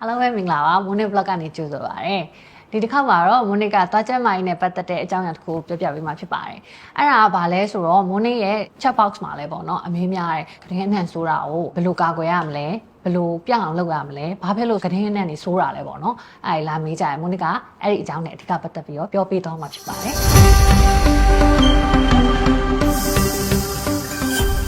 အားလုံးပဲမင်္ဂလာပါမွန်နီ blog ကနေကြိုဆိုပါရစေဒီတစ်ခါမှာတော့မွန်နီကသွားချက်မိုင်းနဲ့ပတ်သက်တဲ့အကြောင်းအရာတစ်ခုကိုပြောပြပေးမှာဖြစ်ပါတယ်အဲ့ဒါကဘာလဲဆိုတော့မွန်နီရဲ့ chat box မှာလဲပေါ့နော်အမေးများတဲ့ကတင်းအနှံ့ဆိုတာကိုဘယ်လိုကာကွယ်ရမလဲဘယ်လိုပြအောင်လုပ်ရမလဲဘာဖြစ်လို့ကတင်းအနှံ့နေဆိုးတာလဲပေါ့နော်အဲ့ဒီလာမေးကြရမွန်နီကအဲ့ဒီအကြောင်းနဲ့အဓိကပတ်သက်ပြီးတော့ပြောပြသွားမှာဖြစ်ပါတယ်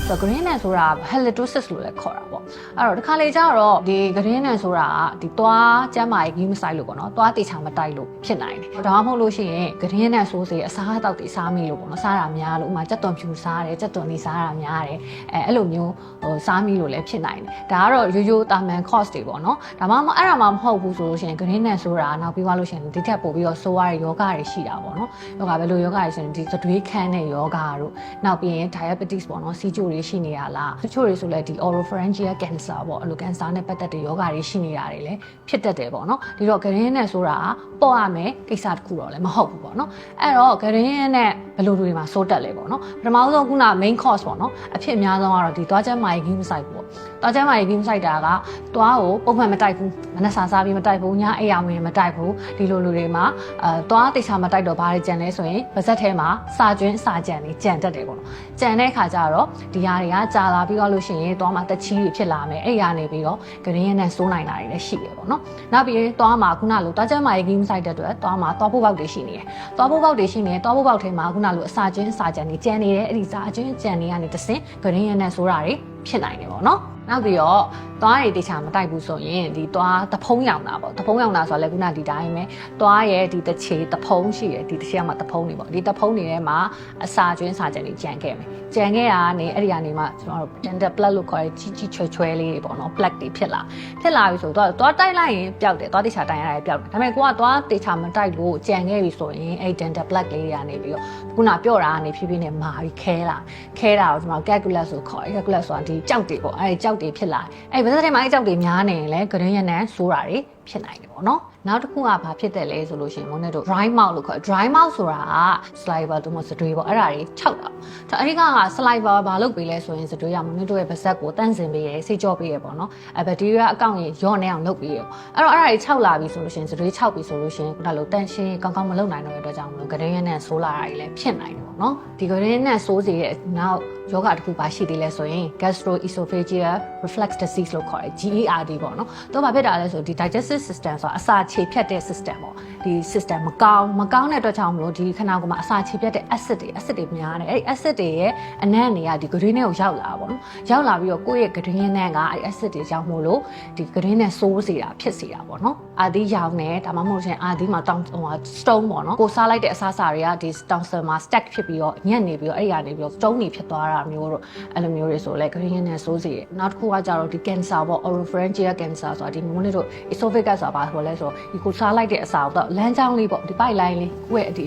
ဆိုတော့ green နဲ့ဆိုတာ halitosis လို့လည်းခေါ်တာပေါ့ အဲ့တော့ဒီခါလေကျတော့ဒီ green နဲ့ဆိုတာကဒီသွားကျမ်းမာရေးကြီးမဆိုင်လို့ပေါ့နော်သွားတေချာမတိုက်လို့ဖြစ်နိုင်တယ်ဒါမှမဟုတ်လို့ရှိရင် green နဲ့ဆိုစေအစားအသောက်တွေစားမိလို့ပေါ့နော်စားတာများလို့ဥမာကြက်သွန်ဖြူစားတယ်ကြက်သွန်နေစားတာများတယ်အဲအဲ့လိုမျိုးဟိုစားမိလို့လည်းဖြစ်နိုင်တယ်ဒါကတော့ရိုးရိုးတာမန် cost တွေပေါ့နော်ဒါမှမဟုတ်အဲ့ဒါမှမဟုတ်ဘူးဆိုလို့ရှိရင် green နဲ့ဆိုတာနောက်ပြီးသွားလို့ရှိရင်ဒီထက်ပိုပြီးတော့ဆိုးရတဲ့ယောဂတွေရှိတာပေါ့နော်ယောဂဘယ်လိုယောဂတွေဆိုရင်ဒီသတွေးခန်းတဲ့ယောဂတို့နောက်ပြီးရင် diabetes ပေါ့နော်စီးကျိုတွေရှိနေရလားတချို့တွေဆိုလည်းဒီ oropharyngeal cancer ပေါ့အဲ့လို cancer နဲ့ပတ်သက်တဲ့ယောဂတွေရှိနေတာတွေလည်းဖြစ်တတ်တယ်ပေါ့နော်ဒီတော့ green နဲ့ဆိုတာပေါ့ရမယ်ကိစ္စတစ်ခုတော့လည်းမဟုတ်ဘူးပေါ့နော်အဲ့တော့ green နဲ့ဘယ်လိုတွေမှာစိုးတက်လဲပေါ့နော်ပထမဆုံးခုန main course ပေါ့နော်အဖြစ်အများဆုံးကတော့ဒီသွားချက်မာရေးကြီးမဆိုင်ဘူးပေါ့သွားချက်မာရေးကြီးမဆိုင်တာကသွားကိုပုံမှန်မတိုက်ဘူးမနှစားစားပြီးမတိုက်ဘူးညအိပ်ရဝင်မတိုက်ဘူးဒီလိုလူတွေမှာအဲသွားတိတ်ချာမတိုက်တော့ဘာတွေကြံလဲဆိုရင်ပါဇက်ထဲမှာစာကျွင်းစာကြံတွေကြံတတ်တယ်ပေါ့နော်ကြံတဲ့ခါကျတော့ဒီဟာတွေကကြာလာပြီးတော့လို့ရှိရင်သွားမှာတက်ချီတွေဖြစ်လာမယ်အဲ့ရနေပြီးတော့ဂရင်းရနဲ့စိုးနိုင်တာတွေလည်းရှိတယ်ပေါ့နော်နောက်ပြီးသွားမှာခုနလိုသွားချက်မာရေးကြီးမဆိုင်တဲ့အတွက်သွားမှာသွားဖို့ပေါက်တွေရှိနေတယ်သွားဖို့ပေါက်တွေရှိနေတယ်သွားဖို့ပေါက်ထဲမှာခုနလိုအစာကျွင်းစာကြံတွေကြံနေတယ်အဲ့ဒီစာကျွင်းကြံတွေကနေတဆင့်ဂရင်းရနဲ့စိုးတာတွေဖြစ်နိုင်တယ်ပေါ့နော် နောက်ပြီးတော့သွားရည်တေချာမတိုက်ဘူးဆိုရင်ဒီသွားတဖုံးရောင်တာပေါ့တဖုံးရောင်တာဆိုတော့လည်းခုနဒီတိုင်းပဲသွားရဲ့ဒီတစ်ချေတဖုံးရှိတယ်ဒီတစ်ချေကမှတဖုံးနေပေါ့ဒီတဖုံးနေထဲမှာအစာကျွင်းစာကြံတွေကြံခဲ့မယ်ကြံခဲ့တာကနေအဲ့ဒီကနေမှကျွန်တော်တို့ dental plug လို့ခေါ်တဲ့ကြီးကြီးချွဲချွဲလေးတွေပေါ့နော် plug တွေဖြစ်လာဖြစ်လာပြီဆိုတော့သွားတိုက်လိုက်ရင်ပျောက်တယ်သွားတေချာတိုင်ရတာပျောက်တယ်ဒါပေမဲ့ကိုကသွားတေချာမတိုက်လို့ကြံခဲ့ပြီဆိုရင်အဲ့ dental plug လေးတွေကနေပြီးတော့ခုနပြော့တာကနေဖြည်းဖြည်းနဲ့မာပြီးခဲလာခဲတာကိုကျွန်တော် calculus ဆိုခေါ်တယ် calculus ဆိုတာဒီကြောက်တွေပေါ့အဲ့ဒီကြောက်တွေဖြစ်လာအဲ့ဗဇက်ထဲမှာအဲ့ကြောက်တွေများနေရင်လည်းဂရင်းရနံဆိုးတာတွေဖြစ်နိုင်တယ်ပေါ့နော် နောက်တစ်ခုကဘာဖြစ်တယ်လဲဆိုလို့ရှိရင်မုန်းနဲ့တို့ dry mouth လို့ခေါ် dry mouth ဆိုတာက saliva တို့မစတွေးပေါ့အဲ့ဒါတွေခြောက်တာဒါအဲ့ဒီက saliva ဘာလုပ်ပေးလဲဆိုရင်စတွေးရမုန်းနဲ့တို့ရဲ့ပါဇက်ကိုတန့်စင်ပေးရဆေးကြောပေးရပေါ့နော်အဲဘက်တီးရီးယားအကောင့်ကြီးရော့နေအောင်လုပ်ပေးရအဲ့တော့အဲ့ဒါတွေခြောက်လာပြီဆိုလို့ရှိရင်စတွေးခြောက်ပြီဆိုလို့ရှိရင်ခုနလိုတန့်ရှင်းကောင်းကောင်းမလုပ်နိုင်တော့တဲ့အတွက်ကြောင့်မလို့ဂရင်းရနံဆိုးလာတာတွေလည်းဖြစ်နိုင်တယ်ပေါ့နော်ဒီဂရင်းနံဆိုးစေတဲ့နောက်ယောဂတစ်ခုပါရှိသေးလဲဆိုရင် gastroesophageal reflux disease လို့ခေါ်တယ် GERD ပေါ့နော်။တော့ဘာဖြစ်တာလဲဆိုဒီ digestive system ဆိုတာအစာခြေဖြတ်တဲ့ system ပေါ့။ဒီ system မကောင်းမကောင်းတဲ့အတွက်ကြောင့်မလို့ဒီခနာကိုမှာအစာခြေဖြတ်တဲ့ acid တွေ acid တွေများတယ်။အဲ့ဒီ acid တွေရဲ့အနံ့တွေကဒီ green နဲ့ကိုရောက်လာပါတော့။ရောက်လာပြီးတော့ကိုယ့်ရဲ့ green နဲ့ကအဲ့ acid တွေကြောင့်မို့လို့ဒီ green နဲ့စိုးစေတာဖြစ်စေတာပေါ့နော်။အာဒီရောင်နဲ့ဒါမှမဟုတ်ရှင်အာဒီမှာတောင်းဟို stone ပေါ့နော်။ကိုစားလိုက်တဲ့အစားအစာတွေကဒီ tonsil မှာ stack ဖြစ်ပြီးတော့ညက်နေပြီးတော့အဲ့ဒီကနေပြီးတော့ stone တွေဖြစ်သွားတာမျိုးတို့အဲ့လိုမျိုးတွေဆိုလဲ green နဲ့စိုးစေတယ်နောက်တစ်ခုကကြတော့ဒီ cancer ပေါ့ oropharyngeal cancer ဆိုတာဒီမိုးလေးတို့ esophagus ဆိုတာဘာဆိုလဲဆိုဒီကိုစားလိုက်တဲ့အစာတော့လမ်းကြောင်းလေးပေါ့ဒီပိုက်လိုင်းလေးကိုယ့်ရဲ့ဒီ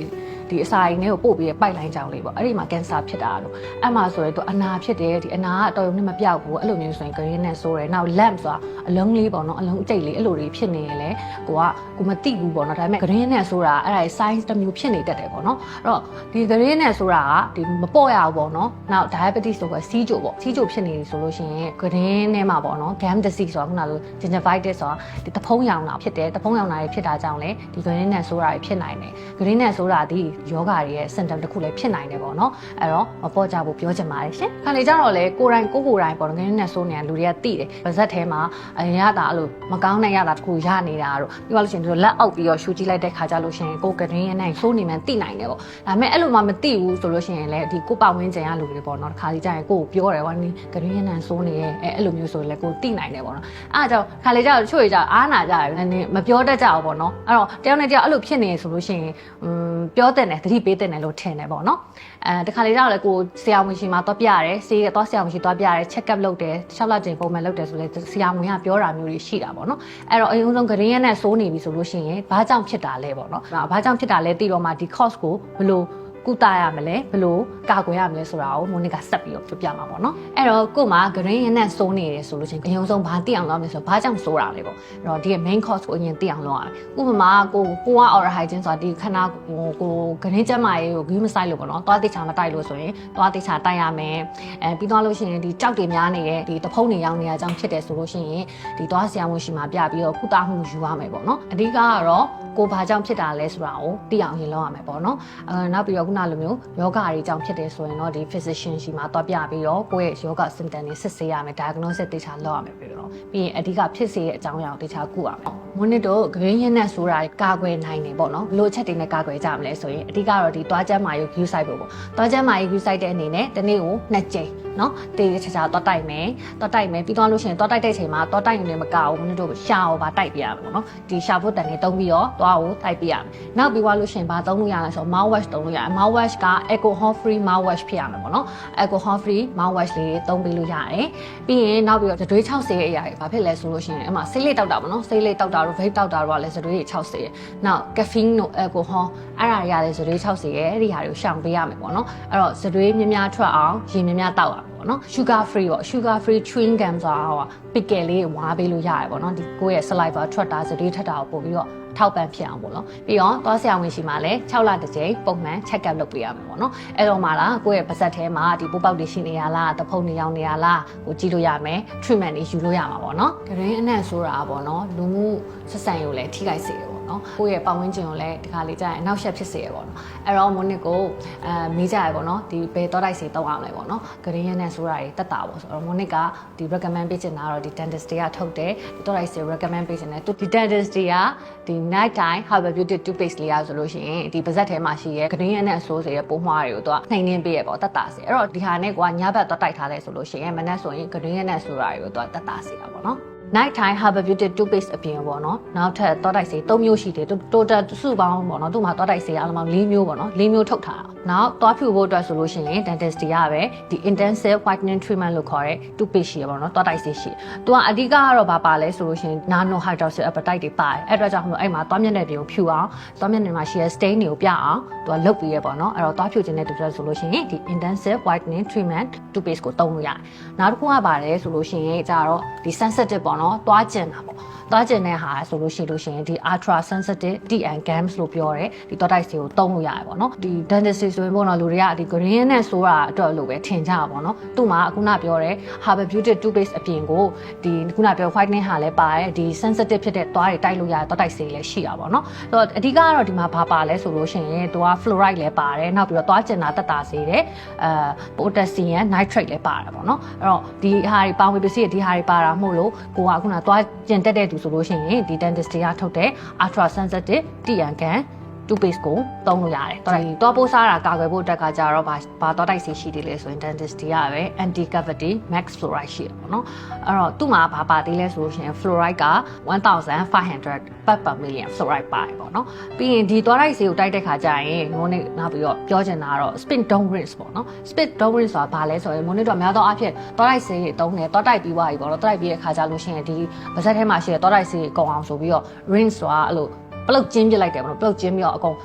ဒီအစာရင်းလေးကိုပို့ပြီးပိုက်လိုင်းကြောင်းလေးပေါ့အဲ့ဒီမှာကင်ဆာဖြစ်တာလို့အဲ့မှာဆိုရင်သူအနာဖြစ်တယ်ဒီအနာကတော်ရုံနဲ့မပြောက်ဘူးအဲ့လိုမျိုးဆိုရင် green နဲ့ဆိုရယ်နောက် lamp ဆိုတာအလုံးလေးပေါ့နော်အလုံးအကျိတ်လေးအဲ့လိုတွေဖြစ်နေရင်လေကိုကကိုမသိဘူးပေါ့နော်ဒါပေမဲ့ green နဲ့ဆိုတာအဲ့ဒါ size တစ်မျိုးဖြစ်နေတတ်တယ်ပေါ့နော်အဲ့တော့ဒီ green နဲ့ဆိုတာကဒီမပေါ့ရဘူးပေါ့နော်နောက် diabetes ဆိုတော့စီးကြိုပေါ့စီးကြိုဖြစ်နေပြီဆိုလို့ရှိရင် green နဲ့မှာပေါ့နော် gum disease ဆိုတာခုနကလို gingivitis ဆိုတာဒီတဖုံးရောင်တာဖြစ်တယ်တဖုံးရောင်တာတွေဖြစ်တာကြောင့်လေဒီ green နဲ့ဆိုတာတွေဖြစ်နိုင်တယ် green နဲ့ဆိုတာဒီယောဂတွေရဲ့ symptom တစ်ခုလည်းဖြစ်နိုင်တယ်ပေါ့နော်အဲ့တော့မပေါ့ကြဘူးပြောချင်ပါတယ်ရှင်ခါလေကြတော့လေကိုယ်တိုင်ကိုကိုယ်တိုင်ပေါ့နော် green နဲ့ဆိုနေတာလူတွေကသိတယ်ပါဇက်ထဲမှာအရတာအဲ့လိုမကောင်းတဲ့ရတာတစ်ခုရနေတာတို့ပြီးတော့လို့ရှိရင်တို့လက်အောက်ပြီးတော့ရှူကြည့်လိုက်တဲ့ခါကျလို့ရှိရင်ကို green နဲ့ဆိုးနေမှန်းသိနိုင်တယ်ပေါ့ဒါပေမဲ့အဲ့လိုမှမသိဘူးဆိုလို့ရှိရင်လည်းဒီကိုပတ်ဝန်းကျင်ကလူတွေပေါ့နော်တစ်ခါလေးကြာရင်ကိုကိုပြောတယ်ကွာနင်း green နဲ့ဆိုးနေရဲ့အဲ့အဲ့လိုမျိုးဆိုလည်းကိုသိနိုင်တယ်ပေါ့နော်အဲ့ဒါကြောင့်ခါလေကြတော့တချို့တွေကြအားနာကြတယ်နည်းမပြောတတ်ကြဘူးပေါ့နော်အဲ့တော့တယောက်နဲ့တယောက်အဲ့လိုဖြစ်နေဆိုလို့ရှိရင်อืมပြောတဲ့တယ်သတိပေးတဲ့တယ်လို့ထင်တယ်ပေါ့နော်အဲတခါလေကြတော့လေကိုဆရာဝန်ရှင်မှာတော့ပြရတယ်ဆေးတော့ဆရာဝန်ရှင်တော့ပြရတယ် check up လုပ်တယ်၆လချိန်ပုံမှန်လုပ်တယ်ဆိုလဲဆရာဝန်ကပြောတာမျိုးတွေရှိတာပေါ့နော်အဲ့တော့အရင်ဆုံးဂရင်းရနဲ့စိုးနေပြီဆိုလို့ရှိရင်ဘာကြောင့်ဖြစ်တာလဲပေါ့နော်ဘာကြောင့်ဖြစ်တာလဲသိတော့မှဒီ course ကိုဘယ်လို ကုသရမလဲဘယ်လိုကာကွယ်ရမလဲဆိုတာကိုမိုနစ်ကဆက်ပြီးတော့ပြပြမှာပေါ့နော်အဲ့တော့ကို့မှာ green ရနဲ့စိုးနေတယ်ဆိုလို့ချင်းအရင်ဆုံးဘာသိအောင်လုပ်မလဲဆိုတော့ဘာကြောင့်စိုးတာလဲပေါ့အဲ့တော့ဒီရဲ့ main cause ကိုအရင်သိအောင်လုပ်ရတယ်ဥပမာကိုကိုက oral hygiene ဆိုတာဒီခဏကိုကို green ကျန်းမာရေးကို green မဆိုင်လို့ပေါ့နော်သွားတိချာမတိုက်လို့ဆိုရင်သွားတိချာတိုက်ရမယ်အဲပြီးသွားလို့ရှိရင်ဒီကြောက်တွေများနေတဲ့ဒီတဖုံးတွေရောင်းနေရအကြောင်းဖြစ်တယ်ဆိုလို့ရှိရင်ဒီသွားဆရာဝန်ရှိမှပြပြီးတော့ကုသမှုယူရမယ်ပေါ့နော်အဓိကကတော့ကိုဘာကြောင့်ဖြစ်တာလဲဆိုတာကိုသိအောင်ရင်လုပ်ရမယ်ပေါ့နော်အဲနောက်ပြီးတော့ခုနလိုမျိုးယောဂတွေကြောင့်ဖြစ်တယ်ဆိုရင်တော့ဒီ physician ရှိမှသွားပြပြီးတော့ကိုယ့်ရဲ့ယောဂ symptom တွေစစ်ဆေးရမယ် diagnosis တေချာလုပ်ရမယ်ပြီးတော့ပြီးရင်အဓိကဖြစ်စေတဲ့အကြောင်းအရာကိုတေချာကုရမယ်မွန်းနစ်တို့ဂရင်းရင်းနဲ့ဆိုတာကာကွယ်နိုင်တယ်ပေါ့နော်ဘလို့အချက်တွေနဲ့ကာကွယ်ကြမလဲဆိုရင်အဓိကတော့ဒီသွားချမ်းမာရေး view site ပေါ့ပေါ့သွားချမ်းမာရေး view site တဲ့အနေနဲ့တနေ့ကိုနှစ်ကြိမ်နော်တေးချာချာသွားတိုက်မယ်သွားတိုက်မယ်ပြီးသွားလို့ရှိရင်သွားတိုက်တဲ့ချိန်မှာသွားတိုက်နေမကဘူးမင်းတို့ရှာအောင်ပါတိုက်ပြရမယ်ပေါ့နော်ဒီရှာဖို့တန်နေတုံးပြီးတော့သွားကိုတိုက်ပြရမယ်နောက်ပြီးသွားလို့ရှိရင်ဘာသုံးလို့ရလဲဆိုတော့ mouthwash သုံးလို့ရတယ် mouthwash က alcohol free mouthwash ဖြစ်ရမယ်ပေါ့နော် alcohol free mouthwash လေးသုံးပေးလို့ရတယ်ပြီးရင်နောက်ပြီးတော့သွေး60ရဲ့အရာတွေဘာဖြစ်လဲဆိုလို့ရှိရင်အမှဆေးလေးတောက်တာပေါ့နော်ဆေးလေးတောက်တာတို့ vape တောက်တာတို့ကလည်းသွေး60ရဲ့နောက် caffeine တို့ alcohol အဲ့ဒါတွေကလည်းသွေး60ရဲ့အဲ့ဒီဟာတွေကိုရှောင်ပေးရမယ်ပေါ့နော်အဲ့တော့သွေးများများထွက်အောင်ရေများများတောက်ရမယ်ပေါ့နော် sugar free ပေါ့ sugar free chewing gum ဆိုတာဟော pickle လေးဝါပေးလို့ရတယ်ပေါ့နော်ဒီကိုယ့်ရဲ့ saliva ထွက်တာစတွေးထက်တာကိုပို့ပြီးတော့ ထောက်ပံ့ဖြစ်အောင်ပေါ့နော်ပြီးတော့သွားဆရာဝန်ရှိမှလည်း6လတစ်ကြိမ်ပုံမှန် check up လုပ်ပေးရမှာပေါ့နော်အဲ့တော့မှလားကိုယ့်ရဲ့ပါဇက်ထဲမှာဒီပိုးပေါက်တွေရှိနေရလားတဖုံနေရောင်နေရလားကိုကြည့်လို့ရမယ် treatment တွေယူလို့ရမှာပေါ့နော်ဂရင်းအနံ့ဆိုတာပေါ့နော်လူမှုဆက်ဆံရေးကိုလည်းထိခိုက်စေတယ်ပေါ့ နော်ကိုယ့်ရဲ့ပတ်ဝန်းကျင်ကိုလည်းဒီခါလေးကြာရင်အနောက်ရှက်ဖြစ်စေရပေါ့နော်အဲ့တော့မိုနစ်ကိုအဲမေးကြရပေါ့နော်ဒီဘယ်တော့တိုက်စီတောက်အောင်လဲပေါ့နော်ဂရင်းရနဲ့ဆိုတာတွေတက်တာပေါ့ဆိုတော့မိုနစ်ကဒီ recommend ပေးချင်တာကတော့ဒီ dentist တွေကထုတ်တယ်ဒီတော့တိုက်စီ recommend ပေးချင်တယ်သူဒီ dentist တွေကဒီ night time herbal beauty toothpaste လေးရဆိုလို့ရှိရင်ဒီပါဇက်ထဲမှာရှိရဲဂရင်းရနဲ့အဆိုးစေတဲ့ပိုးမွှားတွေကိုသူကနှိမ်နှင်းပေးရပေါ့တက်တာစေအဲ့တော့ဒီဟာနဲ့ကွာညဘက်တော့တိုက်ထားလဲဆိုလို့ရှိရင်မနက်ဆိုရင်ဂရင်းရနဲ့ဆိုတာတွေကိုသူကတက်တာစေတာပေါ့နော် night time herbal beauty toothpaste အပြင်ပေါ့နော်နောက်ထပ်တောတိုက်ဆေး၃မျိုးရှိတယ် total စုပေါင်းပေါ့နော်သူ့မှာတောတိုက်ဆေးအားလုံးပေါင်း၄မျိုးပေါ့နော်၄မျိုးထုတ်ထားတာနောက်သွားဖြူဖို့အတွက်ဆိုလို့ရှိရင် dentist တွေကပဲဒီ intensive whitening treatment လို့ခေါ်တဲ့ toothpaste ရှိရပေါ့နော်တောတိုက်ဆေးရှိသူကအဓိကကတော့ဘာပါလဲဆိုလို့ရှိရင် nano hydroxy apatite တွေပါတယ်အဲ့အတွက်ကြောင့်မလို့အဲ့မှာသွားမျက်နှာပြင်ကိုဖြူအောင်သွားမျက်နှာမှာရှိတဲ့ stain တွေကိုပြအောင်သူကလုတ်ပြီးရပေါ့နော်အဲ့တော့သွားဖြူခြင်းတဲ့တူတက်ဆိုလို့ရှိရင်ဒီ intensive whitening treatment toothpaste ကိုသုံးလို့ရတယ်နောက်တစ်ခုကပါလဲဆိုလို့ရှိရင်ကြတော့ဒီ sensitive ပေါ့နော်သွားကျင်တာပေါ့သွားကျင်တဲ့ဟာဆိုလို့ရှိလို့ရှိရင်ဒီ ultra sensitive TN gams လို့ပြောတယ်ဒီတော့ type တွေကိုတုံးလို့ရတယ်ပေါ့နော်ဒီ dentist ဆိုရင်ပေါ့နော်လူတွေကဒီ green နဲ့ဆိုတာအတွက်လို့ပဲထင်ကြတာပေါ့နော်သူ့မှာခုနပြောတဲ့ herbal beauty toothpaste အပြင်ကိုဒီခုနပြော whitening ဟာလည်းပါတယ်ဒီ sensitive ဖြစ်တဲ့သွားတွေတိုက်လို့ရတဲ့တော့ type တွေလည်းရှိတာပေါ့နော်ဆိုတော့အဓိကကတော့ဒီမှာဘာပါလဲဆိုလို့ရှိရင်သူက fluoride လည်းပါတယ်နောက်ပြီးတော့သွားကျင်တာတက်တာစေတယ်အဲ potassium nitrate လည်းပါတယ်ပေါ့နော်အဲ့တော့ဒီဟာတွေပါဝင်ပစ္စည်းတွေဒီဟာတွေပါတာမို့လို့ကိုကခုနသွားကျင်တက်တဲ့သူဆိုလို့ရှိရင်ဒီ dentist တွေကထုတ်တဲ့ ultra sensitive တိရန်ကန် toothpaste ကိုသုံးလို့ရတယ်။တော်တယ်။သွားပိုးစားတာကာကွယ်ဖို့အတွက်ကကြတော့ဘာဘာသွားတိုက်စီရှိသေးလဲဆိုရင် dentist တွေကပဲ anti cavity max fluoride ရှိတယ်ပေါ့နော်။အဲ့တော့သူ့မှာဘာပါသေးလဲဆိုလို့ရှိရင် fluoride က1500 part per million fluoride ပါတယ်ပေါ့နော်။ပြီးရင်ဒီသွားတိုက်စီကိုတိုက်တဲ့ခါကျရင်ငုံနေနောက်ပြီးတော့ပြောချင်တာကတော့ spin down rinse ပေါ့နော်။ spin down rinse ဆိုတာဘာလဲဆိုရင်မွန်နစ်တော့များသောအားဖြင့်သွားတိုက်စီတွေတုံးတယ်သွားတိုက်ပြီးသွားပြီပေါ့နော်။သွားတိုက်ပြီးတဲ့ခါကျလို့ရှိရင်ဒီပါဇက်ထဲမှာရှိတဲ့သွားတိုက်စီတွေကုန်အောင်ဆိုပြီးတော့ rinse ဆိုတာအဲ့လို ပလုတ်ကျင်းပြလိုက်တယ်ပေါ့နော်ပလုတ်ကျင်းပြီးတော့အကုန်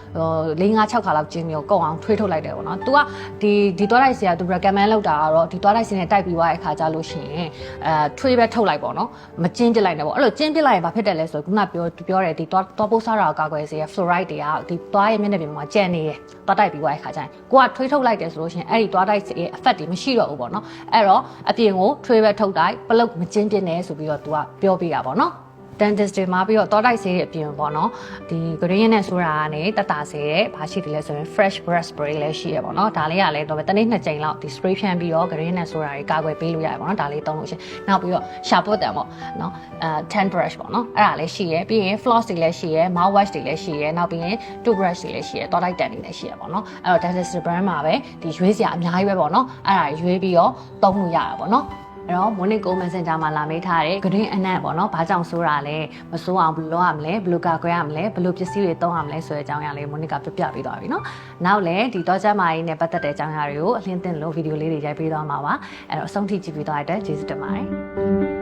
၄၅6ခါလောက်ကျင်းပြီးတော့ကုတ်အောင်ထွေးထုတ်လိုက်တယ်ပေါ့နော်။ तू ကဒီဒီသွားတိုက်စီက तू recommend လုပ်တာကတော့ဒီသွားတိုက်စီနဲ့တိုက်ပြီးသွားတဲ့အခါကျလို့ရှိရင်အဲထွေးပဲထုတ်လိုက်ပေါ့နော်။မကျင်းပြလိုက်နဲ့ပေါ့။အဲ့လိုကျင်းပြလိုက်ရင်ဘာဖြစ်တယ်လဲဆိုတော့ခုနပြောပြောတယ်ဒီသွားသွားပိုးစားတာကာကွယ်စေရ fluoride တွေကဒီသွားရဲ့မျက်နှာပြင်မှာကျန်နေတယ်။သွားတိုက်ပြီးသွားတဲ့အခါကျရင်ကိုကထွေးထုတ်လိုက်တယ်ဆိုလို့ရှိရင်အဲ့ဒီသွားတိုက်စီရဲ့ effect တွေမရှိတော့ဘူးပေါ့နော်။အဲ့တော့အပြင်ကိုထွေးပဲထုတ်တိုက်ပလုတ်မကျင်းပြနဲ့ဆိုပြီးတော့ तू ကပြောပြတာပေါ့နော်။ dentist တွေမှာပြီးတော့တောတိုက်ဆေးတွေအပြင်ပေါ့နော်ဒီ green နဲ့ဆိုတာကနေတတဆေးရဲ့ဘာရှိတယ်လဲဆိုရင် fresh breath spray လည်းရှိရပေါ့နော်ဒါလေးကလည်းတော့တနေ့နှစ်ကြိမ်လောက်ဒီ spray ဖြန်းပြီးတော့ green နဲ့ဆိုတာတွေကာကွယ်ပေးလို့ရတယ်ပေါ့နော်ဒါလေးသုံးလို့ရှိရင်နောက်ပြီးတော့ shampoo တန်ပေါ့နော်အဲ10 brush ပေါ့နော်အဲ့ဒါလည်းရှိရပြီးရင် floss တွေလည်းရှိရ mouth wash တွေလည်းရှိရနောက်ပြီးရင် toothbrush တွေလည်းရှိရတောတိုက်တန်တွေလည်းရှိရပေါ့နော်အဲ့တော့ dentist brand မှာပဲဒီရွေးစရာအများကြီးပဲပေါ့နော်အဲ့ဒါရွေးပြီးတော့သုံးလို့ရတာပေါ့နော် အဲ့တော့ morning call messenger မှာလာမေးထားတဲ့ green အနက်ပေါ့နော်ဘာကြောင့်ဆိုးတာလဲမဆိုးအောင်ဘယ်လိုလုပ်ရမလဲဘယ်လိုကာကွယ်ရမလဲဘယ်လိုပစ္စည်းတွေသုံးရမလဲဆိုတဲ့အကြောင်းအရာလေး morning ကပြပြပေးသွားပြီနော်နောက်လည်းဒီတော့ကျမကြီးနဲ့ပတ်သက်တဲ့အကြောင်းအရာတွေကိုအလင်းသင်လို့ဗီဒီယိုလေးတွေရိုက်ပေးသွားမှာပါအဲ့တော့အဆုံးထိကြည့်ပြီးသွားတဲ့အတွက်ကျေးဇူးတင်ပါတယ်